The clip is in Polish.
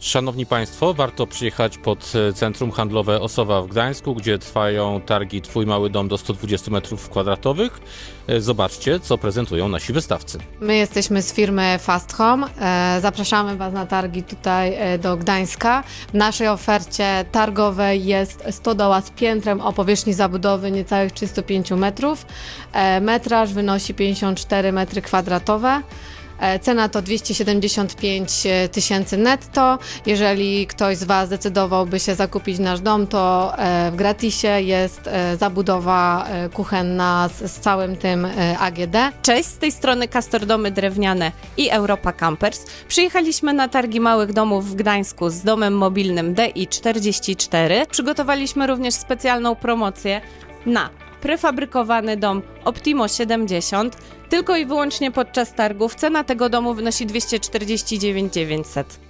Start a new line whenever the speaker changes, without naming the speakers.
Szanowni Państwo, warto przyjechać pod e, Centrum Handlowe Osowa w Gdańsku, gdzie trwają targi Twój Mały Dom do 120 m2. E, Zobaczcie, co prezentują nasi wystawcy.
My jesteśmy z firmy Fast Home. E, Zapraszamy Was na targi tutaj do Gdańska. W naszej ofercie targowej jest stodoła z piętrem o powierzchni zabudowy niecałych 305 metrów. Metraż wynosi 54 metry kwadratowe. E, Cena to 275 tysięcy netto. Jeżeli ktoś z Was zdecydowałby się zakupić nasz dom, to e, w gratisie jest e, zabudowa e, kuchenna z, z całym tym e, AGD.
Cześć, z tej strony Castor Domy Drewniane i Europa Campers. Przyjechaliśmy na targi małych domów w Gdańsku z domem mobilnym DI44. Przygotowaliśmy również specjalną promocję na prefabrykowany dom Optimo 70. Tylko i wyłącznie podczas targów cena tego domu wynosi 249 900.